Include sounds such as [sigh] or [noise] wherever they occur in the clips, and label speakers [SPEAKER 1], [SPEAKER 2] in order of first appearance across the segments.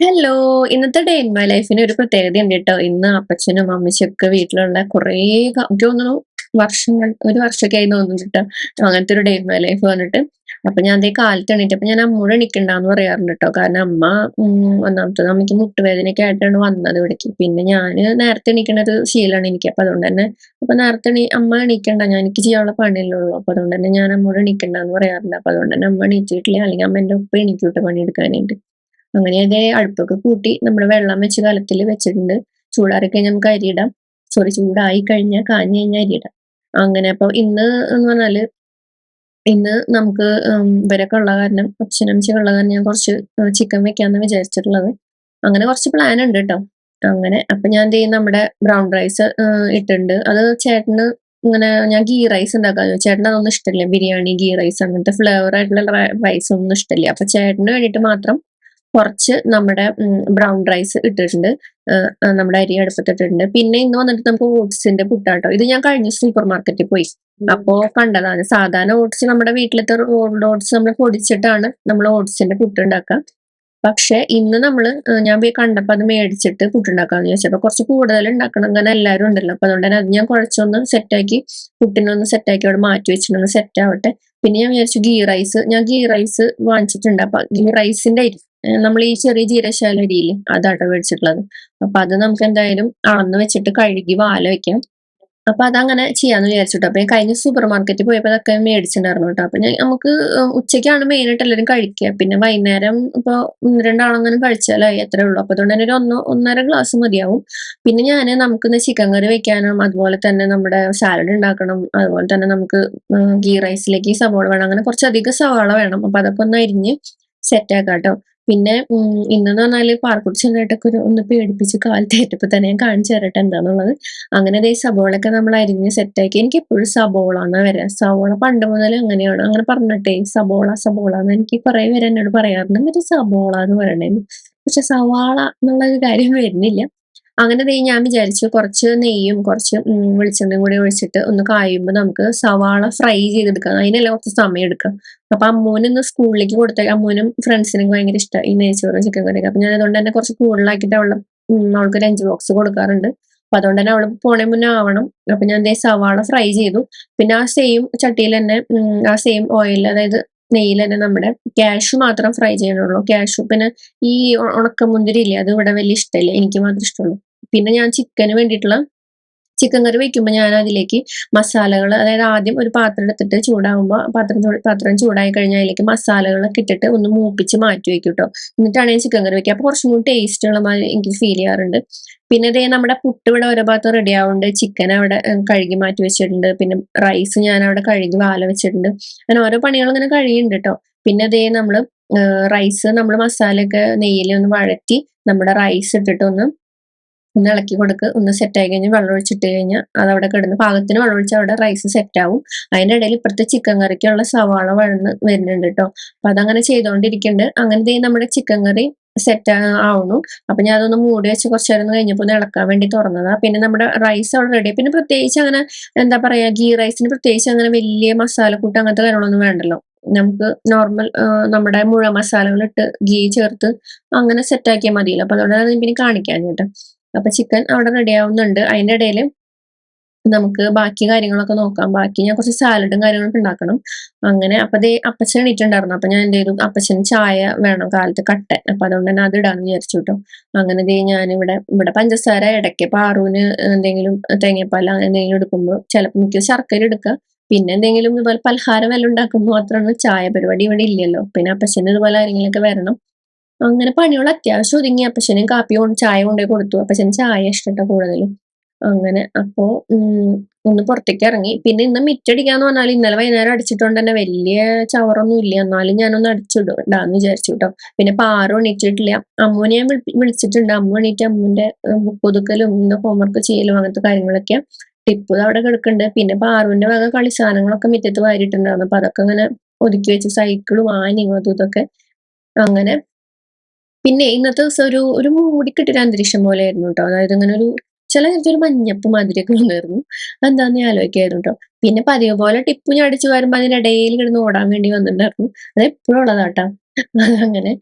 [SPEAKER 1] Hello ഇന്നത്തെ day in my ലൈഫിന് ഒരു പ്രത്യേകത ഉണ്ട് കേട്ടോ ഇന്ന് അപ്പച്ചനും അമ്മച്ചും ഒക്കെ വീട്ടിലുള്ള കുറേ തോന്നുന്നു വർഷങ്ങൾ ഒരു വർഷമൊക്കെ ആയി തോന്നുന്നു കേട്ടോ അങ്ങനത്തെ ഒരു ഡേ ഇൻ മൈ ലൈഫ് വന്നിട്ട്. അപ്പൊ ഞാൻ അതേ കാലത്ത് എണീറ്റ് അപ്പൊ ഞാൻ അമ്മൂടെ എണീക്കണ്ടെന്ന് പറയാറുണ്ട് കേട്ടോ കാരണം അമ്മ ഒന്നാമത്തെ അമ്മയ്ക്ക് മുട്ടുവേദനയൊക്കെ ആയിട്ടാണ് വന്നത് ഇവിടേക്ക്. പിന്നെ ഞാൻ നേരത്തെ എണീക്കണ ഒരു ശീലമാണ് എനിക്ക്. അപ്പൊ അതുകൊണ്ട് തന്നെ അപ്പൊ നേരത്തെ അമ്മ എണീക്കണ്ട. ഞാൻ എനിക്ക് ചെയ്യാനുള്ള പണിയല്ലുള്ളൂ. അപ്പൊ അതുകൊണ്ട് തന്നെ ഞാൻ അമ്മൂടെ എണീക്കണ്ടെന്ന് പറയാറുണ്ട്. അപ്പൊ അതുകൊണ്ട് തന്നെ അമ്മ എണീറ്റിട്ടില്ല. അല്ലെങ്കിൽ അമ്മ എന്റെ ഒപ്പം എണീക്കൂട്ട് പണിയെടുക്കാനായിട്ട്. അങ്ങനെ അതേ അടുപ്പൊക്കെ കൂട്ടി നമ്മൾ വെള്ളം വെച്ച് കലത്തിൽ വെച്ചിട്ടുണ്ട്. ചൂടാറി കഴിഞ്ഞാൽ നമുക്ക് അരിയിടാം സോറി ചൂടായി കഴിഞ്ഞാൽ കാഞ്ഞു കഴിഞ്ഞാൽ അരിയിടാം അങ്ങനെ അപ്പൊ ഇന്ന് എന്ന് പറഞ്ഞാൽ ഇന്ന് നമുക്ക് ഇവരൊക്കെ ഉള്ള കാരണം അച്ഛനമ്മച്ചൊക്കെ ഉള്ള കാരണം ഞാൻ കുറച്ച് ചിക്കൻ വെക്കാന്ന് വിചാരിച്ചിട്ടുള്ളത്. അങ്ങനെ കുറച്ച് പ്ലാൻ ഉണ്ട് കേട്ടോ അങ്ങനെ അപ്പൊ ഞാൻ എന്ത് ചെയ്യും നമ്മുടെ ബ്രൗൺ റൈസ് ഇട്ടിട്ടുണ്ട്. അത് ചേട്ടന് ഇങ്ങനെ ഞാൻ ഗീ റൈസ് ഉണ്ടാക്കാന്ന് ചേട്ടന് അതൊന്നും ഇഷ്ടമില്ല ബിരിയാണി ഗീ റൈസ് അങ്ങനത്തെ ഫ്ലേവർ ആയിട്ടുള്ള റൈസ് ഒന്നും ഇഷ്ടമില്ല അപ്പൊ ചേട്ടന് വേണ്ടിയിട്ട് മാത്രം കുറച്ച് നമ്മുടെ ബ്രൗൺ റൈസ് ഇട്ടിട്ടുണ്ട്. നമ്മുടെ അരി അടുപ്പത്തിട്ടിട്ടുണ്ട്. പിന്നെ ഇന്ന് വന്നിട്ട് നമുക്ക് ഓട്സിന്റെ പുട്ടാട്ടോ. ഇത് ഞാൻ കഴിഞ്ഞ സൂപ്പർ മാർക്കറ്റിൽ പോയി. അപ്പോ കണ്ടതാണ്. സാധാരണ ഓട്സ് നമ്മുടെ വീട്ടിലത്തെ റോഡ് ഓട്സ് നമ്മൾ പൊടിച്ചിട്ടാണ് നമ്മൾ ഓട്സിന്റെ പുട്ട് ഉണ്ടാക്കുക പക്ഷെ ഇന്ന് നമ്മൾ ഞാൻ പോയി കണ്ടപ്പോ അത് മേടിച്ചിട്ട് പുട്ടുണ്ടാക്കാന്ന് ചോദിച്ചപ്പോ കുറച്ച് കൂടുതൽ ഉണ്ടാക്കണം അങ്ങനെ എല്ലാവരും ഉണ്ടല്ലോ. അപ്പൊ അതുകൊണ്ട് തന്നെ അത് ഞാൻ കുഴച്ചൊന്ന് സെറ്റാക്കി പുട്ടിനൊന്ന് സെറ്റാക്കി അവിടെ മാറ്റി വെച്ചിട്ടൊന്ന് സെറ്റ് ആവട്ടെ. പിന്നെ ഞാൻ വിചാരിച്ചു ഗീ റൈസ് ഞാൻ ഗീ റൈസ് വാങ്ങിച്ചിട്ടുണ്ട്. അപ്പൊ ഗീ റൈസിന്റെ അരി നമ്മൾ ഈ ചെറിയ ജീരശാല അരിയില്ലേ അതാട്ടോ മേടിച്ചിട്ടുള്ളത്. അപ്പൊ അത് നമുക്ക് എന്തായാലും അളന്ന് വെച്ചിട്ട് കഴുകി വാല വെക്കാം. അപ്പൊ അതങ്ങനെ ചെയ്യാന്ന് വിചാരിച്ചിട്ടോ. അപ്പൊ കഴിഞ്ഞ സൂപ്പർ മാർക്കറ്റിൽ പോയപ്പോ അതൊക്കെ മേടിച്ചിട്ടുണ്ടായിരുന്നു കേട്ടോ. അപ്പൊ നമുക്ക് ഉച്ചയ്ക്കാണ് മെയിൻ ആയിട്ട് എല്ലാവരും കഴിക്കുക. പിന്നെ വൈകുന്നേരം ഇപ്പൊ ഒന്ന് രണ്ടാളെങ്ങനെ കഴിച്ചാലേ അത്രേ ഉള്ളൂ. അപ്പൊ അതുകൊണ്ട് തന്നെ ഒരു ഒന്നോ ഒന്നര ഗ്ലാസ് മതിയാവും. പിന്നെ ഞാൻ നമുക്കിന്ന് ചിക്കൻ കറി വെക്കാനും അതുപോലെ തന്നെ നമ്മുടെ സാലഡ് ഉണ്ടാക്കണം അതുപോലെ തന്നെ നമുക്ക് ഗീ റൈസിലേക്ക് സവാള വേണം. അങ്ങനെ കുറച്ചധികം സവാള വേണം. അപ്പൊ അതൊക്കെ ഒന്ന് അരിഞ്ഞ് സെറ്റ് ആക്കാം കേട്ടോ പിന്നെ ഇന്നെന്ന് പറഞ്ഞാൽ പാർക്കുട്ടി ചെറുതായിട്ടൊക്കെ ഒരു ഒന്ന് പേടിപ്പിച്ച് കാലത്തേറ്റപ്പോ തന്നെ ഞാൻ കാണിച്ചു തരട്ടെ എന്താന്നുള്ളത്. അങ്ങനെ അതേ സബോളൊക്കെ നമ്മൾ അരിഞ്ഞ് സെറ്റാക്കി എനിക്ക് എപ്പോഴും സബോള എന്നാ വരാ. സബോള പണ്ട് മുതൽ അങ്ങനെയാണ്. അങ്ങനെ പറഞ്ഞിട്ടേ സബോള സബോള എന്ന് എനിക്ക് കുറെ പേര് എന്നോട് പറയാറുണ്ട്. എന്നിട്ട് സബോള എന്ന് പറയണേ പക്ഷെ സവാള എന്നുള്ള ഒരു കാര്യം വരുന്നില്ല. അങ്ങനെ നെയ്യ് ഞാൻ വിചാരിച്ചു കുറച്ച് നെയ്യും കുറച്ച് വെളിച്ചെണ്ണയും കൂടി ഒഴിച്ചിട്ട് ഒന്ന് കായുമ്പോൾ നമുക്ക് സവാള ഫ്രൈ ചെയ്തെടുക്കാം. അതിനെല്ലാം കുറച്ച് സമയം എടുക്കാം അപ്പൊ അമ്മൂന് ഇന്ന് സ്കൂളിലേക്ക് കൊടുത്ത അമ്മൂനും ഫ്രണ്ട്സിനും ഭയങ്കര ഇഷ്ടം ഈ നെയ്ച്ചോറും ചിക്കൻ കറിയൊക്കെ അപ്പൊ ഞാൻ അതുകൊണ്ട് തന്നെ കുറച്ച് കൂടുതലാക്കിയിട്ട് അവളെ അവൾക്ക് ലഞ്ച് ബോക്സ് കൊടുക്കാറുണ്ട്. അപ്പൊ അതുകൊണ്ട് തന്നെ അവൾ പോണേ മുന്നേ ആവണം. അപ്പൊ ഞാൻ ദേ സവാള ഫ്രൈ ചെയ്തു. പിന്നെ ആ സെയിം ചട്ടിയിൽ തന്നെ ആ സെയിം ഓയിൽ അതായത് നെയ്യിൽ തന്നെ നമ്മുടെ ക്യാഷ് മാത്രം ഫ്രൈ ചെയ്യണുള്ളൂ ക്യാഷു പിന്നെ ഈ ഉണക്ക ഉണക്കമുന്തിരി ഇല്ലേ അത് ഇവിടെ വലിയ ഇഷ്ടമില്ല. എനിക്ക് മാത്രം ഇഷ്ടമുള്ളൂ. പിന്നെ ഞാൻ ചിക്കന് വേണ്ടിയിട്ടുള്ള ചിക്കൻ കറി വയ്ക്കുമ്പോൾ ഞാൻ അതിലേക്ക് മസാലകൾ അതായത് ആദ്യം ഒരു പാത്രം എടുത്തിട്ട് ചൂടാകുമ്പോൾ പാത്രം പാത്രം ചൂടായി കഴിഞ്ഞാൽ അതിലേക്ക് മസാലകളൊക്കെ ഇട്ടിട്ട് ഒന്ന് മൂപ്പിച്ച് മാറ്റി വെക്കും കേട്ടോ എന്നിട്ടാണ് ഞാൻ ചിക്കൻ കറി വെക്കുക. അപ്പോൾ കുറച്ചും കൂടി ടേസ്റ്റ് ഉള്ള മാതിരി എനിക്ക് ഫീൽ ചെയ്യാറുണ്ട്. പിന്നെ ഇതേ നമ്മുടെ പുട്ട് ഇവിടെ ഓരോ ഭാഗത്തും റെഡി ആവുന്നുണ്ട്. ചിക്കൻ അവിടെ കഴുകി മാറ്റി വെച്ചിട്ടുണ്ട്. പിന്നെ റൈസ് ഞാൻ അവിടെ കഴുകി വാല വെച്ചിട്ടുണ്ട്. അങ്ങനെ ഓരോ പണികളും ഇങ്ങനെ കഴിയുന്നുണ്ട് കേട്ടോ പിന്നെ അതേ നമ്മൾ റൈസ് നമ്മൾ മസാലയൊക്കെ നെയ്യിൽ ഒന്ന് വഴറ്റി നമ്മുടെ റൈസ് ഇട്ടിട്ട് ഒന്ന് ഇളക്കി കൊടുക്ക്. ഒന്ന് സെറ്റ് ആയി കഴിഞ്ഞാൽ വെള്ളം ഒഴിച്ചിട്ട് കഴിഞ്ഞാൽ അത് അവിടെ കിടന്ന് പാകത്തിന് വെള്ളം ഒഴിച്ച് അവിടെ റൈസ് സെറ്റ് ആവും. അതിന്റെ ഇടയിൽ ഇപ്പുറത്തെ ചിക്കൻ കറിക്കുള്ള സവാള വഴന്ന് വരുന്നുണ്ട് കേട്ടോ അപ്പൊ അതങ്ങനെ അങ്ങനെ ദേ നമ്മുടെ ചിക്കൻ കറി സെറ്റ് ആവുന്നു. അപ്പൊ ഞാൻ അതൊന്ന് മൂടി വെച്ച് കുറച്ച് നേരം കഴിഞ്ഞപ്പോൾ ഒന്ന് ഇളക്കാൻ വേണ്ടി തുറന്നതാ. പിന്നെ നമ്മുടെ റൈസ് അവിടെ റെഡി പിന്നെ പ്രത്യേകിച്ച് അങ്ങനെ എന്താ പറയാ ഗീ റൈസിന് പ്രത്യേകിച്ച് അങ്ങനെ വലിയ മസാലക്കൂട്ട് അങ്ങനത്തെ കാര്യങ്ങളൊന്നും വേണ്ടല്ലോ. നമുക്ക് നോർമൽ നമ്മുടെ മുഴ മസാലകൾ ഇട്ട് ഗീ ചേർത്ത് അങ്ങനെ സെറ്റ് ആക്കിയാൽ മതിയല്ലോ. അപ്പൊ അതുകൊണ്ടാണ് പിന്നെ കാണിക്കാൻ കേട്ടോ അപ്പൊ ചിക്കൻ അവിടെ റെഡി ആവുന്നുണ്ട്. അതിന്റെ ഇടയിൽ നമുക്ക് ബാക്കി കാര്യങ്ങളൊക്കെ നോക്കാം. ബാക്കി ഞാൻ കുറച്ച് സാലഡും കാര്യങ്ങളൊക്കെ ഉണ്ടാക്കണം. അങ്ങനെ അപ്പൊ ദേ അപ്പച്ചൻ എണീറ്റുണ്ടായിരുന്നു അപ്പൊ ഞാൻ എന്ത് അപ്പച്ചന് ചായ വേണം. കാലത്ത് കട്ടൻ. അപ്പൊ അതുകൊണ്ട് തന്നെ അത് ഇടാന്ന് വിചാരിച്ചു കേട്ടോ. അങ്ങനെ ദേ ഞാൻ ഇവിടെ ഇവിടെ പഞ്ചസാര ഇടയ്ക്ക് പാറൂന് എന്തെങ്കിലും തേങ്ങപ്പാല എന്തെങ്കിലും എടുക്കുമ്പോൾ ചിലപ്പോൾ മിക്ക ശർക്കര എടുക്കുക. പിന്നെ എന്തെങ്കിലും ഇതുപോലെ പലഹാരം വല്ലതും ഉണ്ടാക്കുമ്പോൾ മാത്രമാണ് ചായ പരിപാടി ഇവിടെ ഇല്ലല്ലോ. പിന്നെ അപ്പച്ചന് ഇതുപോലെ ആരെങ്കിലുമൊക്കെ വരണം. അങ്ങനെ പണികൾ അത്യാവശ്യം ഒതുങ്ങി. അപ്പച്ചനും കാപ്പി കൊണ്ട് ചായ കൊണ്ടുപോയി കൊടുത്തു. അപ്പച്ചന് ചായ ഇഷ്ടപ്പെട്ട കൂടുതലും. അങ്ങനെ. അപ്പോ ഒന്ന് പുറത്തേക്ക് ഇറങ്ങി. പിന്നെ ഇന്ന് മിറ്റടിക്കാന്ന് പറഞ്ഞാൽ ഇന്നലെ വൈകുന്നേരം അടിച്ചിട്ടുണ്ട് തന്നെ വലിയ ചവറൊന്നും ഇല്ല. എന്നാലും ഞാനൊന്ന് അടിച്ചിടാന്ന് വിചാരിച്ചു കേട്ടോ പിന്നെ പാറ എണീറ്റിട്ടില്ല. അമ്മുവിനെ ഞാൻ വിളിച്ചിട്ടുണ്ട്. അമ്മു എണീറ്റ് അമ്മുവിന്റെ ബുക്ക് ഒതുക്കലും ഇന്ന് ഹോംവർക്ക് ചെയ്യലും അങ്ങനത്തെ കാര്യങ്ങളൊക്കെ. ടിപ്പ് അവിടെ കിടക്കുന്നുണ്ട് പിന്നെ പാറുവിന്റെ വക കളി സാധനങ്ങളൊക്കെ മിറ്റത്ത് വാരിയിട്ടുണ്ടായിരുന്നു. അപ്പൊ അതൊക്കെ ഇങ്ങനെ ഒതുക്കി വെച്ച് സൈക്കിളും ആനയും അതും ഇതൊക്കെ. അങ്ങനെ. പിന്നെ ഇന്നത്തെ ദിവസം ഒരു ഒരു മൂടിക്കിട്ടൊരു അന്തരീക്ഷം പോലെ ആയിരുന്നു കേട്ടോ. അതായത് ഇങ്ങനെ ഒരു ചില ഒരു മഞ്ഞപ്പ് മാതിരിയൊക്കെ വന്നിരുന്നു. എന്താന്ന് ഞാൻ ആലോചിക്കായിരുന്നു കേട്ടോ. പിന്നെ പതിവ് പോലെ ടിപ്പു ഞാൻ അടിച്ചു വരുമ്പോൾ അതിനിടയിൽ കിടന്ന് ഓടാൻ വേണ്ടി വന്നിട്ടുണ്ടായിരുന്നു. അത് എപ്പോഴും ഉള്ളതാട്ടോ അതങ്ങനെ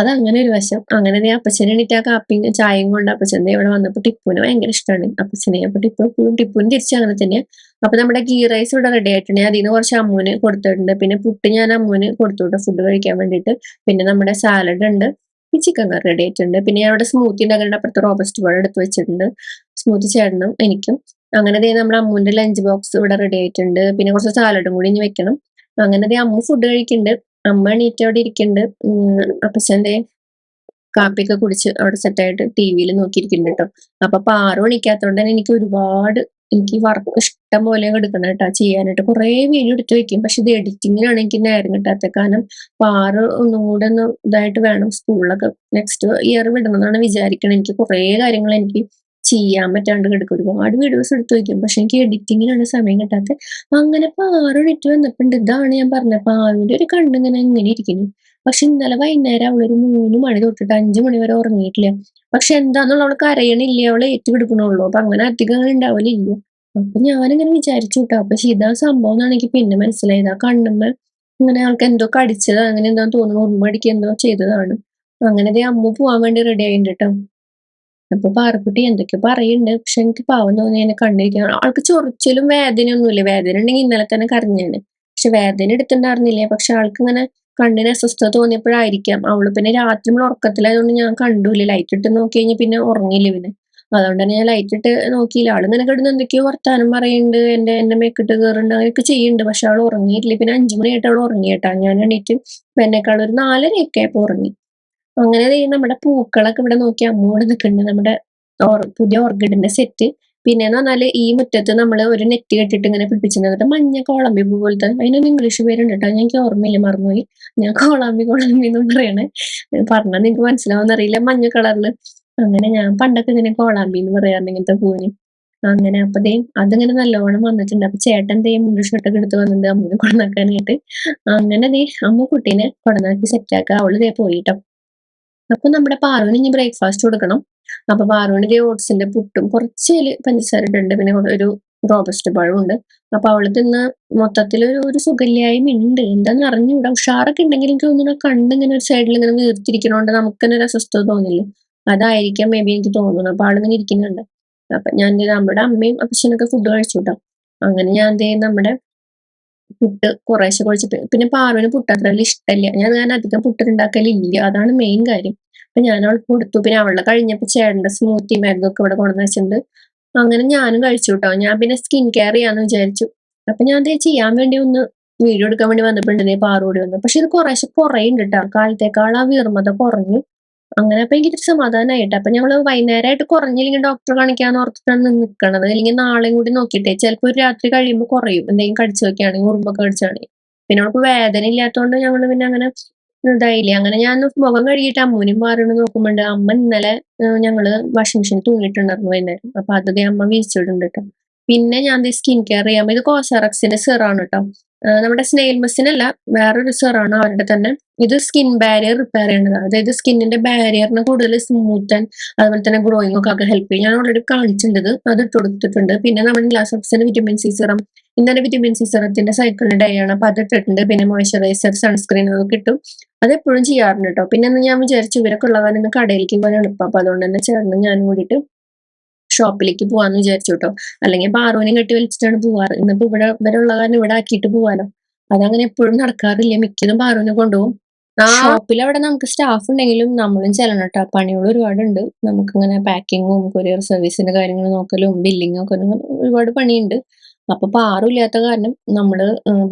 [SPEAKER 1] അതങ്ങനെ ഒരു വശം. അങ്ങനെ ഞാൻ അപ്പച്ചനെ എണീറ്റ് ആ കാപ്പിയും ചായയും കൊണ്ട് അപ്പച്ചൻ ദേ ഇവിടെ വന്നപ്പോൾ ടിപ്പുവിന് ഭയങ്കര ഇഷ്ടമാണ് അപ്പച്ചനെ അപ്പൊ ടിപ്പു എപ്പോഴും ടിപ്പുവിന് തിരിച്ച് അങ്ങനെ തന്നെ അപ്പൊ നമ്മുടെ ഗീ റൈസ് ഇവിടെ റെഡി ആയിട്ടുണ്ട്. അതിൽ നിന്ന് കുറച്ച് അമ്മൂന് കൊടുത്തിട്ടുണ്ട്. പിന്നെ പുട്ട് ഞാൻ അമ്മൂന് കൊടുത്തു ഫുഡ് കഴിക്കാൻ വേണ്ടിയിട്ട്. പിന്നെ നമ്മുടെ സാലഡ് ഉണ്ട്. ഈ ചിക്കൻ കറി റെഡി ആയിട്ടുണ്ട് പിന്നെ ഞാൻ അവിടെ സ്മൂത്തി ഉണ്ടാക്കുന്ന അപ്പുറത്ത് റോബസ്റ്റ് പഴം എടുത്ത് വെച്ചിട്ടുണ്ട്. സ്മൂത്തി ചേട്ടനും എനിക്കും. അങ്ങനെ ദേ നമ്മുടെ അമ്മൂന്റെ ലഞ്ച് ബോക്സ് ഇവിടെ റെഡി ആയിട്ടുണ്ട് പിന്നെ കുറച്ച് സാലഡും കൂടി ഇനി വെക്കണം. അങ്ങനെ ദേ അമ്മ ഫുഡ് കഴിക്കുന്നുണ്ട്. അമ്മ എണീറ്റ് അവിടെ ഇരിക്കുന്നുണ്ട്. അപ്പച്ചന്റെ കാപ്പിയൊക്കെ കുടിച്ച് അവിടെ സെറ്റായിട്ട് ടി വിയിൽ നോക്കിയിരിക്കുന്നുണ്ട് കേട്ടോ. അപ്പൊ പാറു എണീക്കാത്തോണ്ട് തന്നെ എനിക്ക് ഒരുപാട് എനിക്ക് വർക്ക് ഇഷ്ടം പോലെ എടുക്കണം കേട്ടോ ചെയ്യാനായിട്ട്. കുറേ വീഡിയോ എടുത്ത് വെക്കും. പക്ഷെ ഇത് എഡിറ്റിങ്ങിനാണ് എനിക്ക് നേരം കിട്ടാത്ത കാരണം പാറ് ഒന്നും കൂടെ ഒന്ന് ഇതായിട്ട് വേണം സ്കൂളിലൊക്കെ നെക്സ്റ്റ് ഇയർ വിടണം എന്നാണ് വിചാരിക്കണം. എനിക്ക് കുറേ കാര്യങ്ങൾ എനിക്ക് ചെയ്യാൻ പറ്റാണ്ട് കിടക്കും. ഒരുപാട് വീഡിയോസ് എടുത്ത് വെക്കും. പക്ഷെ എനിക്ക് എഡിറ്റിങ്ങിനാണ് സമയം കിട്ടാത്തത്. അങ്ങനെ പാറു ഇട്ട് വന്നപ്പോണ്ട്. ഇതാണ് ഞാൻ പറഞ്ഞത്. പാറുവിന്റെ ഒരു കണ്ണിങ്ങനെ ഇങ്ങനെ ഇരിക്കുന്നു. പക്ഷെ ഇന്നലെ വൈകുന്നേരം അവളൊരു മൂന്ന് മണി തൊട്ടിട്ട് അഞ്ചു മണി വരെ ഉറങ്ങിയിട്ടില്ല. പക്ഷെ എന്താന്നുള്ള അവൾ കരയണില്ല? അവൾ ഏറ്റുപിടിക്കണുള്ളൂ. അപ്പൊ അങ്ങനെ അധികം ഉണ്ടാവലില്ല. അപ്പൊ ഞാനിങ്ങനെ വിചാരിച്ചു കേട്ടോ അപ്പൊ ഇതാ സംഭവം എന്നാണ് എനിക്ക് പിന്നെ മനസ്സിലായത് ആ കണ്ണുമ്മ ഇങ്ങനെ ആൾക്ക് എന്തോ കടിച്ചത്. അങ്ങനെ എന്താ തോന്നുന്നു. ഉമ്മടിക്ക് എന്തോ ചെയ്തതാണ്. അങ്ങനെ ദേ അമ്മ പോവാൻ വേണ്ടി റെഡി ആയിട്ടുണ്ട് കേട്ടോ അപ്പൊ പാറക്കുട്ടി എന്തൊക്കെ പറയുന്നുണ്ട് പക്ഷെ എനിക്ക് പാവം തോന്നി എന്നെ കണ്ടിരിക്കാൻ. ആൾക്ക് ചൊറിച്ചിലും വേദനയൊന്നുമില്ല. വേദന ഉണ്ടെങ്കിൽ ഇന്നലെ തന്നെ കരഞ്ഞാണ് പക്ഷെ വേദന എടുത്തിട്ടുണ്ടായിരുന്നില്ല? പക്ഷെ ആൾക്ക് ഇങ്ങനെ കണ്ണിന് അസ്വസ്ഥത തോന്നിയപ്പോഴായിരിക്കാം. അവൾ പിന്നെ രാത്രി നമ്മൾ ഉറക്കത്തിലായതുകൊണ്ട് ഞാൻ കണ്ടൂല ലൈറ്റ് ഇട്ട് നോക്കി കഴിഞ്ഞാൽ പിന്നെ ഉറങ്ങിയില്ല പിന്നെ അതുകൊണ്ട് തന്നെ ഞാൻ ലൈറ്റ് ഇട്ട് നോക്കിയില്ല. ആൾ ഇങ്ങനെ കിടന്ന് എന്തൊക്കെയോ വർത്താനം പറയുന്നുണ്ട്. എന്റെ എന്റെ മേക്കിട്ട് കയറുന്നുണ്ട് അങ്ങനെയൊക്കെ ചെയ്യുന്നുണ്ട്. പക്ഷെ അവൾ ഉറങ്ങിയിട്ടില്ല. പിന്നെ അഞ്ചു മണിയായിട്ട് അവൾ ഉറങ്ങിയിട്ടാ ഞാൻ എണീറ്റ് എന്നെക്കാൾ ഒരു നാലരയൊക്കെ ആയപ്പോ ഉറങ്ങി. അങ്ങനെ നമ്മുടെ പൂക്കളൊക്കെ ഇവിടെ നോക്കി അമ്മോട് നിൽക്കുന്നുണ്ട് നമ്മുടെ പുതിയ ഓർഗിഡിന്റെ സെറ്റ് പിന്നെന്ന് പറഞ്ഞാൽ ഈ മുറ്റത്ത് നമ്മൾ ഒരു നെറ്റ് കെട്ടിട്ട് ഇങ്ങനെ പിടിപ്പിച്ചിരുന്നത്. മഞ്ഞ കോളമ്പി പൂ പോലത്തെ. അതിനൊരു ഇംഗ്ലീഷ് പേരുണ്ട് കേട്ടോ. എനിക്ക് ഓർമ്മയില്ല. മറന്നുപോയി. ഞാൻ കോളാമ്പി കോളാമ്പി എന്ന് പറയണേ. പറഞ്ഞാൽ നിങ്ങൾക്ക് മനസ്സിലാവുന്ന അറിയില്ല. മഞ്ഞ കളറിൽ അങ്ങനെ ഞാൻ പണ്ടൊക്കെ ഇങ്ങനെ കോളാമ്പി എന്ന് പറയാറുണ്ട് ഇങ്ങനത്തെ പൂവിന്. അങ്ങനെ അപ്പൊ ദേ അതിങ്ങനെ നല്ലോണം വന്നിട്ടുണ്ട്. അപ്പൊ ചേട്ടൻ ദേ മുണ്ട് എടുത്ത് വന്നിട്ടുണ്ട് അമ്മൂനെ കൊണ്ടാക്കാനായിട്ട് അങ്ങനെ ദേ അമ്മ കുട്ടീനെ കൊടനാക്കി സെറ്റാക്കുക അവൾ ദേ പോയിട്ടോ. അപ്പൊ നമ്മുടെ പാറുവിന് ഇനി ബ്രേക്ക്ഫാസ്റ്റ് കൊടുക്കണം. അപ്പൊ പാറുവിന് ദേ ഓട്സിന്റെ പുട്ടും കുറച്ച് പഞ്ചസാര ഇട്ടുണ്ട് പിന്നെ ഒരു റോബസ്റ്റ് പഴവും ഉണ്ട്. അപ്പൊ അവൾ തിന്ന് മൊത്തത്തിൽ ഒരു ഒരു സുഖല്യായ്മ ഉണ്ട് എന്താന്ന് അറിഞ്ഞൂടാ. ഉഷാറൊക്കെ ഉണ്ടെങ്കിൽ എനിക്ക് തോന്നുന്നു കണ്ടിങ്ങനെ ഒരു സൈഡിൽ ഇങ്ങനെ വീർത്തിരിക്കണോണ്ട് നമുക്ക് തന്നെ ഒരു അസ്വസ്ഥത തോന്നില്ല? അതായിരിക്കാം മേ ബി എനിക്ക് തോന്നുന്നു അപ്പൊ ആളിങ്ങനെ ഇരിക്കുന്നുണ്ട്. അപ്പൊ ഞാൻ നമ്മുടെ അമ്മയും അപ്പച്ചനൊക്കെ ഫുഡ് കഴിച്ചു കേട്ടോ അങ്ങനെ ഞാൻ ദേ നമ്മുടെ പുട്ട് കുറേശ്ശെ കുഴച്ചിട്ട് പിന്നെ പാറുവിന് പുട്ട് അത്ര വലിയ ഇഷ്ടമല്ല ഞാൻ ഞാൻ അധികം പുട്ട് ഉണ്ടാക്കലില്ല അതാണ് മെയിൻ കാര്യം. അപ്പൊ ഞാൻ അവൾക്ക് കൊടുത്തു. പിന്നെ അവളുടെ കഴിഞ്ഞപ്പോ ചേട്ടന്റെ സ്മൂത്തി മാഗൊക്കെ ഇവിടെ കൊണ്ടു വെച്ചിട്ടുണ്ട്. അങ്ങനെ ഞാനും കഴിച്ചു കേട്ടോ ഞാൻ പിന്നെ സ്കിൻ കെയർ ചെയ്യാന്ന് വിചാരിച്ചു. അപ്പൊ ഞാൻ ദേ ചെയ്യാൻ വേണ്ടി ഒന്ന് വീഡിയോ എടുക്കാൻ വേണ്ടി വന്നപ്പോണ്ട് ദേ പാറോടി വന്നു. പക്ഷെ ഇത് കുറേശ്ശെ കുറയുണ്ട് കേട്ടോ കാലത്തേക്കാൾ ആ വീർമത കുറഞ്ഞു. അങ്ങനെ അപ്പൊ എനിക്ക് സമാധാനമായിട്ട് അപ്പൊ ഞങ്ങൾ വൈകുന്നേരമായിട്ട് കുറഞ്ഞില്ലെങ്കിൽ ഡോക്ടറെ കാണിക്കാന്ന് ഓർത്തിട്ടാണ് നിൽക്കണത് അല്ലെങ്കിൽ നാളെയും കൂടി നോക്കിയിട്ടേ. ചിലപ്പോൾ ഒരു രാത്രി കഴിയുമ്പോൾ കുറയും. എന്തെങ്കിലും കടിച്ചു വെക്കുകയാണെങ്കിൽ ഉറുമ്പൊക്കെ കടിച്ചാണെങ്കിൽ പിന്നെ അവൾക്ക് വേദന ഇല്ലാത്തതുകൊണ്ട് ഞങ്ങൾ പിന്നെ അങ്ങനെ ഇതായില്ലേ. അങ്ങനെ ഞാൻ മുഖം കഴുകിയിട്ട് അമ്മൂനും മാറണ നോക്കുമ്പോണ്ട് അമ്മ ഇന്നലെ ഞങ്ങൾ വാഷിംഗ് മെഷീൻ തൂങ്ങിയിട്ടുണ്ടായിരുന്നു വൈകുന്നേരം. അപ്പൊ ദേ അമ്മ വീഴ്ചയിടുന്നുണ്ട് കേട്ടോ പിന്നെ ഞാൻ സ്കിൻ കെയർ ചെയ്യാൻ ഇത് കോസറക്സിന്റെ സിറാണ് കേട്ടോ നമ്മുടെ സ്നെയിൽ മെസ്സിനല്ല വേറൊരു സെറാണ് അവരുടെ തന്നെ. ഇത് സ്കിൻ ബാരിയർ റിപ്പയർ ചെയ്യേണ്ടത് അതായത് സ്കിന്നിന്റെ ബാരിയറിന് കൂടുതൽ സ്മൂത്ത് ആൻഡ് അതുപോലെ തന്നെ ഗ്രോയിങ് ഒക്കെ ഒക്കെ ഹെൽപ്പ് ചെയ്യും. ഞാൻ ഓൾറെഡി കാണിച്ചിട്ടുണ്ട്. അത് ഇട്ട് കൊടുത്തിട്ടുണ്ട്. പിന്നെ നമ്മൾ ഗ്ലാസപ്സിന്റെ വിറ്റമിൻ സി സിറം ഇന്നലെ വിറ്റമിൻ സി സിറത്തിന്റെ സൈക്കിളിന്റെ ഡേ ആണ്. അപ്പൊ അത് ഇട്ടിട്ടുണ്ട്. പിന്നെ മോയ്സ്ചറൈസർ സൺസ്ക്രീൻ അതൊക്കെ കിട്ടും. അത് എപ്പോഴും ചെയ്യാറുണ്ട് കേട്ടോ പിന്നെ ഞാൻ വിചാരിച്ചു ഇവരൊക്കെ ഉള്ളതാണ് കടയിലേക്ക് പോകാൻ എളുപ്പം. അപ്പൊ അതുകൊണ്ട് തന്നെ ചേർന്ന് ഞാൻ കൂടിയിട്ട് ഷോപ്പിലേക്ക് പോവാന്ന് വിചാരിച്ചു കേട്ടോ അല്ലെങ്കിൽ പാറുവിനെ കെട്ടി വലിച്ചിട്ടാണ് പോവാറ്. ഇന്നിപ്പോ ഇവിടെ ഇവരുള്ള കാരണം ഇവിടെ ആക്കിയിട്ട് പോവാലോ. അതങ്ങനെ എപ്പോഴും നടക്കാറില്ല. മിക്കതും ബാറോനെ കൊണ്ടുപോകും. ഷോപ്പിൽ അവിടെ നമുക്ക് സ്റ്റാഫ് ഉണ്ടെങ്കിലും നമ്മളും ചെല്ലണം കേട്ടോ പണികൾ ഒരുപാടുണ്ട്. നമുക്കിങ്ങനെ പാക്കിങ്ങും കൊറിയർ സർവീസിന്റെ കാര്യങ്ങൾ നോക്കലും ബില്ലിങ്ങും ഒക്കെ ഒരുപാട് പണിയുണ്ട്. അപ്പൊ പാറും ഇല്ലാത്ത കാരണം നമ്മൾ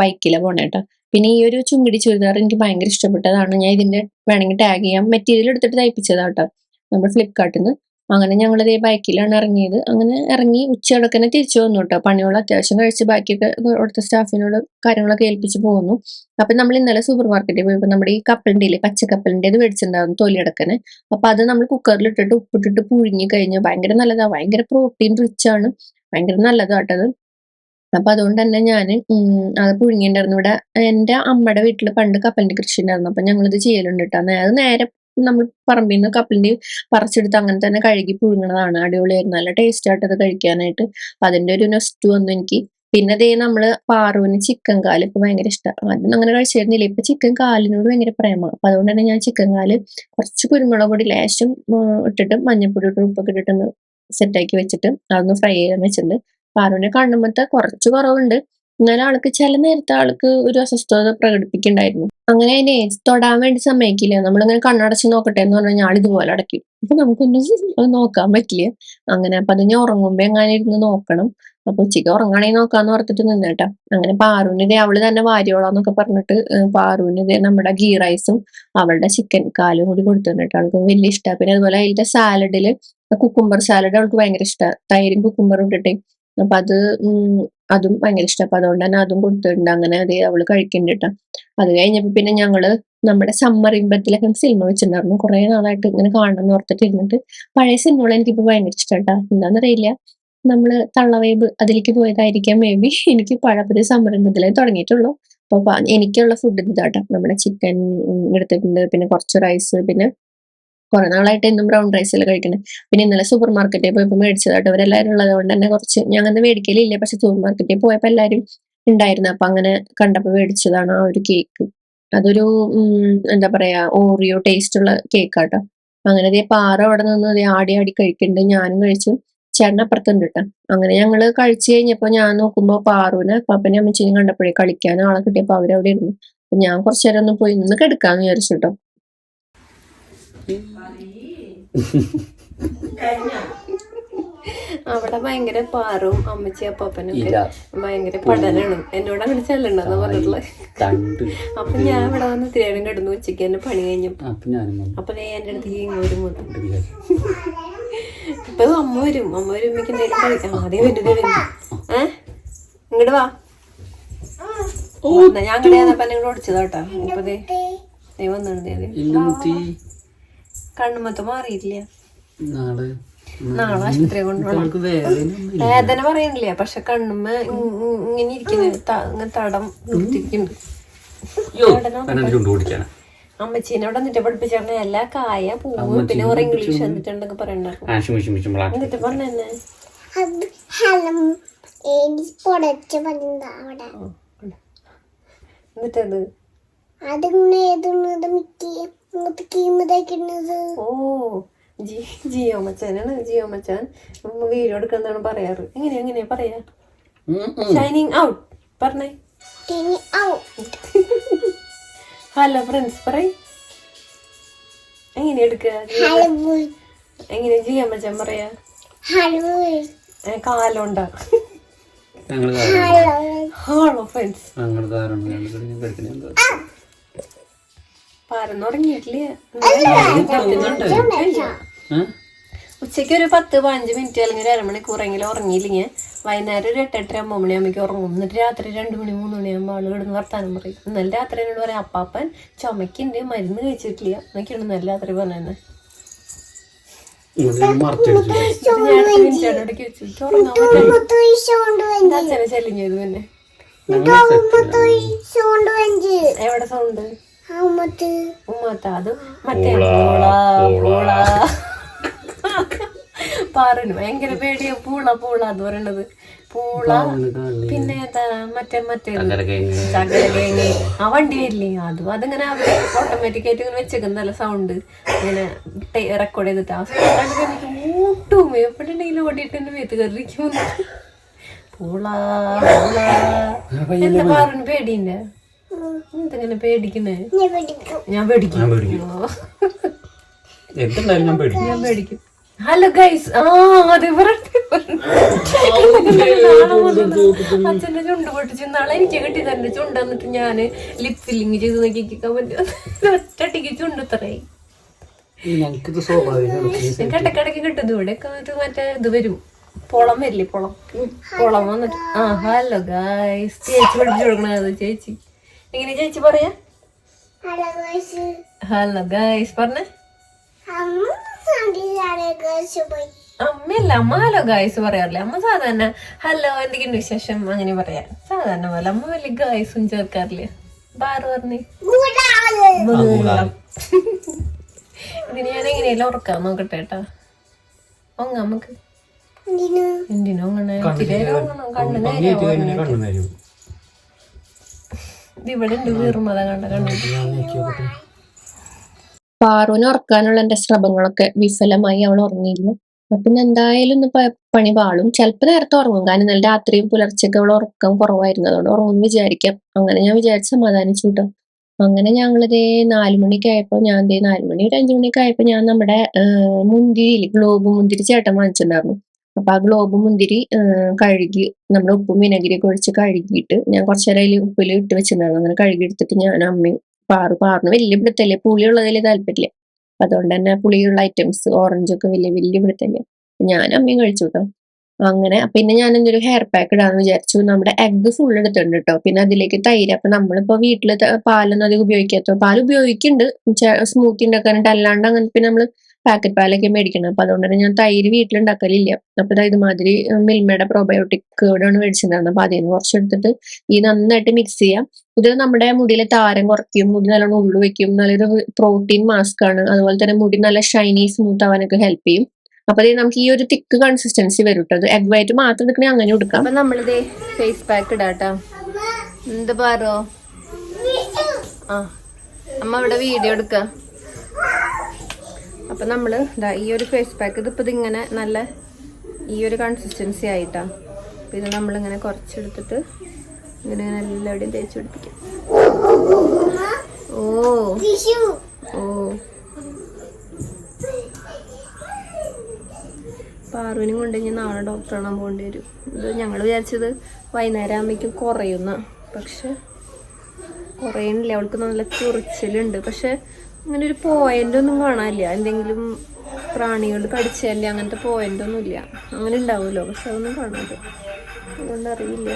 [SPEAKER 1] ബൈക്കിലാണ് പോണേ കേട്ടോ പിന്നെ ഈ ഒരു ചുങ്കിടി ചുരിദാർ എനിക്ക് ഭയങ്കര ഇഷ്ടപ്പെട്ടതാണ്. ഞാൻ ഇതിന്റെ വേണമെങ്കിൽ ടാഗ് ചെയ്യാം. മെറ്റീരിയൽ എടുത്തിട്ട് തയ്പ്പിച്ചതാ കേട്ടോ നമ്മൾ ഫ്ലിപ്കാർട്ടിൽ നിന്ന് അങ്ങനെ ഞങ്ങൾ ഇതേ ബൈക്കിലാണ് ഇറങ്ങിയത്. അങ്ങനെ ഇറങ്ങി ഉച്ചയടക്കനെ തിരിച്ചു വന്നു കേട്ടോ പണികൾ അത്യാവശ്യം കഴിച്ച് ബാക്കിയൊക്കെ അവിടുത്തെ സ്റ്റാഫിനോട് കാര്യങ്ങളൊക്കെ ഏൽപ്പിച്ച് പോകുന്നു. അപ്പൊ നമ്മൾ ഇന്നലെ സൂപ്പർ മാർക്കറ്റിൽ പോയപ്പോൾ നമ്മുടെ ഈ കപ്പലിന്റെ ഇല്ലേ പച്ചക്കപ്പലിന്റെ ഇത് മേടിച്ചിട്ടുണ്ടായിരുന്നു തൊലിയടക്കനെ അപ്പൊ അത് നമ്മൾ കുക്കറിൽ ഇട്ടിട്ട് ഉപ്പിട്ടിട്ട് പുഴുങ്ങി കഴിഞ്ഞു. ഭയങ്കര നല്ലതാണ് ഭയങ്കര പ്രോട്ടീൻ റിച്ച് ആണ്. ഭയങ്കര നല്ലതാട്ടത് അപ്പൊ അതുകൊണ്ട് തന്നെ ഞാൻ അത് പുഴുങ്ങിണ്ടായിരുന്നു ഇവിടെ എന്റെ അമ്മയുടെ വീട്ടിൽ പണ്ട് കപ്പലിന്റെ കൃഷി ഉണ്ടായിരുന്നു. അപ്പൊ ഞങ്ങളിത് ചെയ്യലുണ്ട് കേട്ടോ അത് നേരെ നമ്മൾ പറമ്പിൽ നിന്ന് കപ്പലിന്റെ പറിച്ചെടുത്ത് അങ്ങനെ തന്നെ കഴുകി പുഴുങ്ങണതാണ് അടിപൊളിയായിരുന്നു. നല്ല ടേസ്റ്റ് ആയിട്ട് അത് കഴിക്കാനായിട്ട്. അപ്പൊ അതിന്റെ ഒരു നെസ്റ്റ് വന്നു എനിക്ക്. പിന്നെ ദേ നമ്മൾ പാറുവിന് ചിക്കൻ കാൽ ഇപ്പൊ ഭയങ്കര ഇഷ്ടമാണ് ആദ്യം അങ്ങനെ കഴിച്ചിരുന്നില്ല. ഇപ്പൊ ചിക്കൻ കാലിനോട് ഭയങ്കര പ്രേമമാണ് അപ്പൊ അതുകൊണ്ട് തന്നെ ഞാൻ ചിക്കൻ കാൽ കുറച്ച് കുരുമുളക് പൊടി ലേശം ഇട്ടിട്ട് മഞ്ഞപ്പൊടി ഇട്ട് ഉപ്പൊക്കെ ഇട്ടിട്ടൊന്ന് സെറ്റാക്കി വെച്ചിട്ട് അതൊന്ന് ഫ്രൈ ചെയ്യാൻ വെച്ചിട്ടുണ്ട്. പാറുവിന്റെ കണ്ണുമ്പത്തെ കുറച്ച് കുറവുണ്ട്. എന്നാലും ആൾക്ക് ചില നേരത്തെ ആൾക്ക് ഒരു അസ്വസ്ഥത പ്രകടിപ്പിക്കുന്നുണ്ടായിരുന്നു. അങ്ങനെ അതിനെ തൊടാൻ വേണ്ടി സമ്മതിക്കില്ല. നമ്മളിങ്ങനെ കണ്ണടച്ച് നോക്കട്ടെ എന്ന് പറഞ്ഞാൽ ഞാൻ ഇതുപോലെ അടക്കി അപ്പൊ നമുക്കൊന്നും [laughs] നോക്കാൻ പറ്റില്ല. അങ്ങനെ അപ്പൊ അത് ഞാൻ ഉറങ്ങുമ്പോ എങ്ങനെ ഇരുന്ന് നോക്കണം. അപ്പൊ ഉച്ചയ്ക്ക് ഉറങ്ങാണെങ്കിൽ നോക്കാന്ന് ഓർത്തിട്ട് നിന്നേട്ടാ അങ്ങനെ പാറുവിനിതേ അവൾ തന്നെ വാരിയോളാന്നൊക്കെ പറഞ്ഞിട്ട് പാറുവിനിതേ നമ്മുടെ ഗീ റൈസും അവളുടെ ചിക്കൻ കാലും കൂടി കൊടുത്തു തന്നിട്ട് അവൾക്ക് വലിയ ഇഷ്ടമാണ് പിന്നെ അതുപോലെ അതിന്റെ സാലഡിൽ കുക്കുംബർ സാലഡ് അവൾക്ക് ഭയങ്കര ഇഷ്ടമാണ് തൈരും കുക്കുംബറും ഇട്ടിട്ടേ. അപ്പൊ അത് അതും ഭയങ്കര ഇഷ്ടം. അപ്പൊ അതുകൊണ്ട് തന്നെ അതും കൊടുത്തിട്ടുണ്ട്. അങ്ങനെ അത് അവൾ കഴിക്കുന്നുണ്ട് അത് കഴിഞ്ഞപ്പോ പിന്നെ ഞങ്ങൾ നമ്മുടെ സമ്മർ ഇമ്പത്തിലൊക്കെ സിനിമ വെച്ചിട്ടുണ്ടായിരുന്നു. കുറെ നാളായിട്ട് ഇങ്ങനെ കാണണം എന്ന് ഓർത്തിട്ട് ഇരുന്നിട്ട് പഴയ സിനിമകൾ എനിക്കിപ്പോ ഭയങ്കര ഇഷ്ടമാട്ടാ എന്താണെന്നറിയില്ല നമ്മൾ തള്ളവൈബ് അതിലേക്ക് പോയതായിരിക്കാം. മേ ബി എനിക്ക് പഴപ്പതി സംരംഭത്തിലേ തുടങ്ങിയിട്ടുള്ളൂ. അപ്പൊ എനിക്കുള്ള ഫുഡ് ഇതാട്ടോ. നമ്മുടെ ചിക്കൻ എടുത്തിട്ടുണ്ട്. പിന്നെ കുറച്ച് റൈസ് പിന്നെ കുറെ നാളായിട്ട് എന്നും ബ്രൗൺ റൈസിൽ കഴിക്കുന്നത് പിന്നെ ഇന്നലെ സൂപ്പർ മാർക്കറ്റിൽ പോയപ്പോൾ മേടിച്ചതാട്ടോ. അവരെല്ലാവരും ഉള്ളത് കൊണ്ട് തന്നെ കുറച്ച് ഞാൻ അങ്ങനെ മേടിക്കലില്ല. പക്ഷെ സൂപ്പർ മാർക്കറ്റിൽ പോയപ്പോൾ എല്ലാവരും ഉണ്ടായിരുന്നു അപ്പൊ അങ്ങനെ കണ്ടപ്പോൾ മേടിച്ചതാണ് ആ ഒരു കേക്ക് അതൊരു എന്താ പറയാ ഓറിയോ ടേസ്റ്റ് ഉള്ള കേക്കാട്ടോ അങ്ങനെ ദേ പാറ അവിടെ നിന്ന് ദേ ആടി ആടി കഴിക്കുന്നുണ്ട് ഞാനും കഴിച്ചു. ചേട്ടൻ അപ്പുറത്തുണ്ട് കേട്ടോ അങ്ങനെ ഞങ്ങൾ കഴിച്ചു കഴിഞ്ഞപ്പോ ഞാൻ നോക്കുമ്പോ പാറുവിനെ പാപ്പനെ അമ്മച്ചിനെ കണ്ടപ്പോഴേ കളിക്കാൻ ആളെ കിട്ടിയപ്പോ അവരവിടെ ഇരുന്നു. ഞാൻ കുറച്ചു നേരം ഒന്ന് പോയി നിന്ന് കിടക്കാന്ന് വിചാരിച്ചു കേട്ടോ
[SPEAKER 2] അവിടെ ഭയങ്കര പാറും അമ്മച്ചി അപ്പാപ്പനും
[SPEAKER 3] ഇല്ല.
[SPEAKER 2] ഭയങ്കര പടലാണ്. എന്നോട് അങ്ങനെ ചെല്ലണ്ടെന്ന് പറഞ്ഞിട്ടുള്ളത്. അപ്പൊ ഞാൻ ഇവിടെ വന്ന് തിരേരം കിടന്നു ഉച്ചയ്ക്ക് എന്നെ പണി കഴിഞ്ഞു.
[SPEAKER 3] അപ്പൊ
[SPEAKER 2] എന്റെ അടുത്ത് ഇങ്ങോട്ട്
[SPEAKER 3] വിചാരിച്ചു.
[SPEAKER 2] ഇപ്പൊ അമ്മ വരും. അമ്മ വരുമ്പോഴേക്ക് എന്തെങ്കിലും കഴിക്കാം ആദ്യം വരുന്നത് വരും ഏ? ഇങ്ങോട്ട് വാ. ഓ ഞാൻ അങ്ങനെ ഓടിച്ചതാട്ടാ ഇപ്പൊ ദേ വന്നിട്ടുണ്ട്
[SPEAKER 3] മുത്തി.
[SPEAKER 2] കണ്ണുമത്ത് മാറിയില്ല
[SPEAKER 3] നാളെ.
[SPEAKER 2] നാളെ ആശുപത്രി കൊണ്ടുപോകണം വേദന പറയുന്നില്ല. പക്ഷെ കണ്ണുമ്മ ഇങ്ങനെ ഇരിക്കുന്നു. തടം
[SPEAKER 3] പിടിക്കാനാ
[SPEAKER 2] അമ്മച്ചീനെ അവിടെ നിന്നിട്ട് പഠിപ്പിച്ചാണ് എല്ലാ കായ പൂവ് പിന്നെ കുറെ ഇംഗ്ലീഷ് എന്നിട്ടുണ്ടെങ്കിൽ
[SPEAKER 3] പറയണ്ടിട്ട്
[SPEAKER 2] എന്നിട്ട് പറഞ്ഞ
[SPEAKER 4] അത് ഹലം എനിക്ക് പൊടച്ച് പറഞ്ഞ അവിടെ.
[SPEAKER 2] എന്നിട്ടത്
[SPEAKER 4] അതിങ്ങനെ
[SPEAKER 2] ഓ ജി ജിയോ മച്ചാനാണ് ജിയോ മച്ചാൻ വീഡിയോ എടുക്കുന്നതാണ് പറയാറ്? എങ്ങനെയാ എങ്ങനെയാ പറയാ? ഷൈനിങ് ഔട്ട് പറഞ്ഞേ. ഹലോ ഫ്രണ്ട്സ് പറയ്. എങ്ങനെയാ എടുക്കുക എങ്ങനെ ജിയോ മച്ചാൻ പറയാ? കാലുണ്ടാ.
[SPEAKER 4] ഹലോ
[SPEAKER 2] ഫ്രണ്ട്സ് ഉച്ചയ്ക്ക് ഒരു പത്ത് പതിനഞ്ച് മിനിറ്റ് അല്ലെങ്കിൽ ഒരു അരമണിക്കൂറെങ്കിലും ഉറങ്ങിയില്ലെങ്കിൽ വൈകുന്നേരം ഒരു എട്ടെട്ടര ഒമ്പത് മണിയാകുമ്പോൾ ഉറങ്ങും. എന്നിട്ട് രാത്രി രണ്ട് മണി മൂന്ന് മണിയാകുമ്പോൾ ആൾ ഇവിടുന്ന് വർത്താനം പറയും. ഇന്നലെ രാത്രി എന്നോട് പറയാം അപ്പാപ്പൻ ചുമക്കുണ്ട് മരുന്ന് കഴിച്ചിട്ടില്ല. എന്നൊക്കെയാണ് ഇന്നലെ രാത്രി പറഞ്ഞത്. അച്ഛനെ ശല്യം ചെയ്തു എവിടെ സൗണ്ട് ഉമ്മത്ത. അത് മറ്റേ പൂള പൂള പാറിന് ഭയങ്കര പേടിയാ പൂള പൂള എന്ന് പറയണത്. പൂള പിന്നെ മറ്റേ മറ്റേ ചകരകേങ്ങി ആ വണ്ടി വരില്ലേ? അതും അതിങ്ങനെ അവർ ഓട്ടോമാറ്റിക് ആയിട്ട് ഇങ്ങനെ വെച്ചേക്കുന്ന നല്ല സൗണ്ട് ഇങ്ങനെ റെക്കോർഡ് ചെയ്തിട്ട്. ആ സൗണ്ട് എനിക്ക് മൂട്ടും എപ്പോഴുണ്ടെങ്കിലും ഓടിയിട്ട് എന്റെ വീട്ടിൽ കയറിയിരിക്കും പൂള പൂള. എന്താ പാറിന് പേടിയുണ്ട്? എന്തെങ്ങനെ പേടിക്കുന്നേ?
[SPEAKER 4] ഞാൻ പിടിക്കും.
[SPEAKER 2] ഞാൻ പേടിക്കും.
[SPEAKER 3] ഞാൻ പേടിക്കും.
[SPEAKER 2] ഓ.
[SPEAKER 3] എന്തുണ്ടായാലും ഞാൻ പേടിക്കും.
[SPEAKER 2] ഞാൻ പേടിക്കും. ഹലോ ഗൈസ് ആ അതെ അച്ഛന്റെ ചുണ്ട് പൊട്ടിച്ച് നാളെ എനിക്ക് കിട്ടി തന്നെ ചുണ്ട് എന്നിട്ട് ഞാൻ ലിപ് ഫില്ലിങ് ചെയ്ത് നോക്കിക്കാൻ പറ്റും ഒറ്റട്ടിക്ക് ചുണ്ട് ഇത്രയായി. ഇടക്കിടക്ക് കിട്ടും ഇവിടെ മറ്റേ ഇത് വരും. പൊളം വരില്ലേ പൊളം? പൊളം വന്നിട്ട്. ആ ഹലോ ഗായ്സ് ചേച്ചി പഠിപ്പിച്ചു കൊടുക്കണത്. ചേച്ചി. എങ്ങനെ ചേച്ചി പറയാ?
[SPEAKER 4] ഹലോ ഗൈസ്
[SPEAKER 2] പറഞ്ഞേ. അമ്മയല്ല അമ്മ ഹലോ ഗായ്സ് പറയാറില്ല? അമ്മ സാധാരണ ഹലോ എന്തെങ്കിലും വിശേഷം? അങ്ങനെ പറയാ. സാധാരണ പോലെ അമ്മ വലിയ ഗായ്സും ചേർക്കാറില്ല? ബാറ് പറഞ്ഞേ? ഇതിന് ഞാൻ എങ്ങനെയല്ലോ ഉറക്കാൻ നോക്കട്ടെ കേട്ടാ. ഒങ്ങ നമുക്ക്.
[SPEAKER 4] എന്തിനു?
[SPEAKER 2] അങ്ങനെ കണ്ണു. നേരെ. ഇവിടെ കണ്ട
[SPEAKER 1] പാറുവിനെ ഉറക്കാനുള്ള എന്റെ ശ്രമങ്ങളൊക്കെ വിഫലമായി അവൾ ഉറങ്ങിയില്ല അപ്പൊ എന്തായാലും ഇന്ന് പണി പാളും. ചിലപ്പോ നേരത്തെ ഉറങ്ങും. കാരണം നല്ല രാത്രിയും പുലർച്ചയ്ക്ക് അവൾ ഉറക്കം കുറവായിരുന്നു. അതുകൊണ്ട് ഉറങ്ങും വിചാരിക്കാം. അങ്ങനെ ഞാൻ വിചാരിച്ച് സമാധാനിച്ചു കേട്ടോ അങ്ങനെ ഞങ്ങളൊരു നാലുമണിയൊക്കെ ആയപ്പോൾ ആയപ്പോ ഞാൻ ദേ നാലു മണി ഒരു അഞ്ചുമണിക്ക് ആയപ്പോൾ ആയപ്പോ ഞാൻ നമ്മുടെ മുന്തിരി ഗ്ലോബ് മുന്തിരി ചേട്ടൻ വാങ്ങിച്ചിട്ടുണ്ടായിരുന്നു. അപ്പൊ ആ ഗ്ലോബ് മുന്തിരി കഴുകി നമ്മൾ ഉപ്പും വിനഗിരിയൊക്കെ ഒഴിച്ച് കഴുകിയിട്ട് ഞാൻ കുറച്ചു നേരം അതിൽ ഉപ്പിൽ ഇട്ട് വെച്ചിട്ടുണ്ടായിരുന്നു അങ്ങനെ കഴുകി എടുത്തിട്ട് ഞാൻ അമ്മയും പാറു പാറിന് വലിയ പിടുത്തല്ലേ പുളിയുള്ളതിൽ താല്പര്യമില്ല അപ്പൊ അതുകൊണ്ട് തന്നെ പുളിയുള്ള ഐറ്റംസ് ഓറഞ്ചൊക്കെ വലിയ വലിയ പിടുത്തല്ലേ. ഞാൻ അമ്മയും കഴിച്ചു കേട്ടോ അങ്ങനെ പിന്നെ ഞാൻ എന്തൊരു ഹെയർ പാക്ക് ഇടാന്ന് വിചാരിച്ചു. നമ്മുടെ എഗ്ഗ് ഫുൾ എടുത്തിട്ടുണ്ട് കേട്ടോ പിന്നെ അതിലേക്ക് തൈര്. അപ്പൊ നമ്മളിപ്പോ വീട്ടിൽ ത- പാലൊന്നും അധികം ഉപയോഗിക്കാത്ത പാൽ ഉപയോഗിക്കുന്നുണ്ട് സ്മൂത്തി ഉണ്ടാക്കാനായിട്ട് അല്ലാണ്ട് അങ്ങനെ പിന്നെ നമ്മൾ പാക്കറ്റ് പാലൊക്കെ മേടിക്കണം. അപ്പൊ അതുകൊണ്ട് തന്നെ ഞാൻ തൈര് വീട്ടിലുണ്ടാക്കലില്ല. അപ്പൊ ദാ ഇതുമാതിരി മിൽമയുടെ പ്രോബയോട്ടിക് കേടാണ് മേടിച്ചിട്ടുണ്ടായിരുന്നത്. അപ്പൊ അതിൽ നിന്ന് കുറച്ചെടുത്തിട്ട് ഈ നന്നായിട്ട് മിക്സ് ചെയ്യാം. ഇത് നമ്മുടെ മുടിയിലെ താരം കുറയ്ക്കും മുടി നല്ലോണം ഉള്ളു വെക്കും നല്ലൊരു പ്രോട്ടീൻ മാസ്ക് ആണ്. അതുപോലെ തന്നെ മുടി നല്ല ഷൈനി സ്മൂത്ത് ആവാനൊക്കെ ഹെൽപ്പ് ചെയ്യും. അപ്പൊ നമുക്ക് ഈ ഒരു തിക്ക് കൺസിസ്റ്റൻസി വരും കേട്ടോ എഗ് വൈറ്റ് മാത്രം എടുക്കണേ അങ്ങനെ എടുക്കാം.
[SPEAKER 2] അപ്പൊ നമ്മളിത് ഫേസ് പാക്ക് ഇടാട്ടോ. എന്ത് പറോ? ആ അമ്മ ഇവിടെ വീഡിയോ എടുക്ക. അപ്പൊ നമ്മൾ ഇതാ ഈ ഒരു ഫേസ് പാക്ക് ഇതിപ്പോൾ ഇതിങ്ങനെ നല്ല ഈ ഒരു കൺസിസ്റ്റൻസി ആയിട്ടാ. അപ്പം ഇത് നമ്മളിങ്ങനെ കുറച്ചെടുത്തിട്ട് ഇങ്ങനെ എല്ലാവിടെയും തേച്ച് പിടിപ്പിക്കും. ഓ. ഓ. പാറുവിനും കൊണ്ട് ഇനി നാളെ ഡോക്ടറെ കാണാൻ പോകേണ്ടി വരും. ഇത് ഞങ്ങൾ വിചാരിച്ചത് വൈകുന്നേരം ആകുമ്പോഴേക്കും കുറയുന്ന. പക്ഷെ കുറയണില്ല അവൾക്ക് നല്ല ചൊറിച്ചിലുണ്ട്. പക്ഷെ അങ്ങനെ ഒരു പോയിന്റ് ഒന്നും കാണാനില്ല. എന്തെങ്കിലും പ്രാണികൾ കടിച്ചല്ലേ അങ്ങനത്തെ പോയിന്റ് ഒന്നും ഇല്ല അങ്ങനെ ഉണ്ടാവുമല്ലോ. പക്ഷെ അതൊന്നും കാണാതെ അതുകൊണ്ട് അറിയില്ല.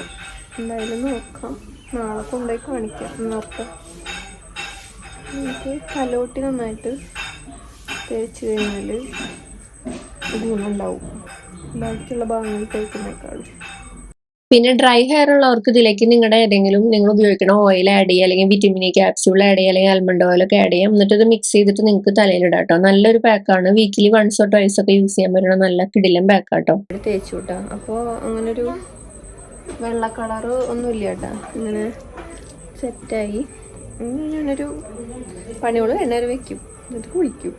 [SPEAKER 2] എന്തായാലും നോക്കാം. നാളെ കൊണ്ടുപോയി കാണിക്കാം. നോക്കാം എനിക്ക് കലോട്ടി നന്നായിട്ട് തേച്ച് കഴിഞ്ഞാൽ ഗുണമുണ്ടാവും. ബാക്കിയുള്ള ഭാഗങ്ങൾ തേക്കുന്നേക്കാളും.
[SPEAKER 1] പിന്നെ ഡ്രൈ ഹെയർ ഉള്ളവർക്ക് ഇതിലേക്ക് നിങ്ങളുടെ ഏതെങ്കിലും നിങ്ങൾ ഉപയോഗിക്കുന്ന ഓയിൽ ആഡ് ചെയ്യുക അല്ലെങ്കിൽ വിറ്റമിൻ ക്യാപ്സ്യൂൾ ആഡ് ചെയ്യുക അല്ലെങ്കിൽ ആൽമണ്ട് ഓയിലൊക്കെ ആഡ് ചെയ്യാം എന്നിട്ട് ഇത് മിക്സ് ചെയ്തിട്ട് നിങ്ങൾക്ക് തലയിലിടാം കേട്ടോ. നല്ലൊരു പാക്കാണ് വീക്കിലി വൺസ് ട്വൈസ് ഒക്കെ യൂസ് ചെയ്യാൻ പറ്റുന്ന നല്ല കിടിലും പാക്കാട്ടോ
[SPEAKER 2] കേട്ടോ. തേച്ചു കൂട്ടാ. അപ്പോൾ ഒരു വെള്ള കളറ് ഒന്നുമില്ല കേട്ടോ. ഇങ്ങനെ സെറ്റായി ഇനി ഞാനൊരു പണിയോട് എണ്ണ വെക്കും. എന്നിട്ട് കുളിക്കും.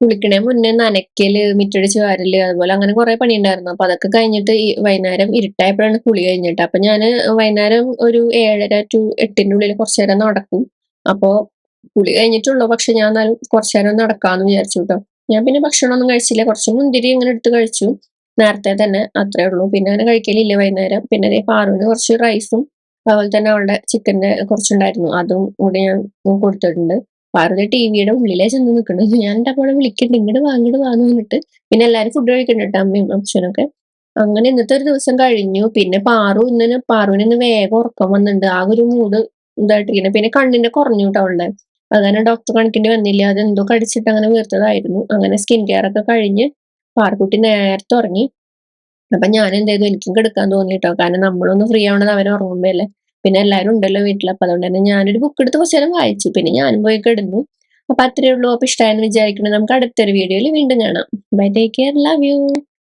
[SPEAKER 1] കുളിക്കണേ മുന്നേ നനയ്ക്കൽ മിറ്റടിച്ച് വാരൽ അതുപോലെ അങ്ങനെ കുറെ പണി ഉണ്ടായിരുന്നു അപ്പൊ അതൊക്കെ കഴിഞ്ഞിട്ട് ഈ വൈകുന്നേരം ഇരുട്ടായപ്പോഴാണ് കുളി കഴിഞ്ഞിട്ട്. അപ്പൊ ഞാൻ വൈകുന്നേരം ഒരു ഏഴര ടു എട്ടിന്റെ ഉള്ളിൽ കുറച്ചു നേരം നടക്കും. അപ്പോ കുളി കഴിഞ്ഞിട്ടുള്ളൂ. പക്ഷെ ഞാൻ എന്നാലും കുറച്ചു നേരം നടക്കാന്ന് വിചാരിച്ചു കേട്ടോ ഞാൻ പിന്നെ ഭക്ഷണമൊന്നും കഴിച്ചില്ല. കുറച്ച് മുന്തിരി ഇങ്ങനെ എടുത്ത് കഴിച്ചു. നേരത്തെ തന്നെ അത്രേ ഉള്ളൂ. പിന്നെ അങ്ങനെ കഴിക്കലില്ല വൈകുന്നേരം. പിന്നെ പാറുവിന് കുറച്ച് റൈസും അതുപോലെ തന്നെ അവളുടെ ചിക്കന്റെ കുറച്ചുണ്ടായിരുന്നു. അതും കൂടി ഞാൻ കൊടുത്തിട്ടുണ്ട്. പാറുവിന്റെ ടിവിയുടെ ഉള്ളിലേ ചെന്ന് നിൽക്കുന്നത് ഞാൻ എന്റെ അപ്പോൾ വിളിക്കുന്നുണ്ട് ഇങ്ങോട്ട് വാ ഇങ്ങോട്ട് വാന്ന് പിന്നെ എല്ലാരും ഫുഡ് കഴിക്കുന്നുണ്ട് അമ്മയും അച്ഛനൊക്കെ. അങ്ങനെ ഇന്നത്തെ ഒരു ദിവസം കഴിഞ്ഞു. പിന്നെ പാറു ഇന്നലെ പാറുവിന് ഇന്ന് വേഗം ഉറക്കം വന്നിട്ടുണ്ട്. ആ ഒരു മൂഡ് ഇതായിട്ടിരിക്കുന്നത് പിന്നെ കണ്ണിന്റെ കുറഞ്ഞു കേട്ടോ അവളുടെ. അങ്ങനെ ഡോക്ടർ കാണിക്കേണ്ടി വന്നില്ല. അതെന്തോ കടിച്ചിട്ട് അങ്ങനെ വീർത്തതായിരുന്നു. അങ്ങനെ സ്കിൻ കെയർ ഒക്കെ കഴിഞ്ഞ് പാറക്കുട്ടി നേരത്തെ ഉറങ്ങി. അപ്പൊ ഞാൻ എന്ത് ചെയ്തു? എനിക്കും കിടക്കാൻ തോന്നിട്ടോ കാരണം നമ്മളൊന്ന് ഫ്രീ ആവണത് അവൻ ഉറങ്ങുമ്പോ അല്ലേ പിന്നെ എല്ലാവരും ഉണ്ടല്ലോ വീട്ടിൽ അപ്പൊ അതുകൊണ്ട് തന്നെ ഞാനൊരു ബുക്ക് എടുത്ത് കുറച്ചു നേരം വായിച്ചു. പിന്നെ ഞാനും പോയി കിടന്നു. അപ്പൊ അത്രയേ ഉള്ളൂ. അപ്പൊ ഇഷ്ടമായെന്ന് വിചാരിക്കണേ നമുക്ക് അടുത്തൊരു വീഡിയോയിൽ വീണ്ടും കാണാം. Bye take care love you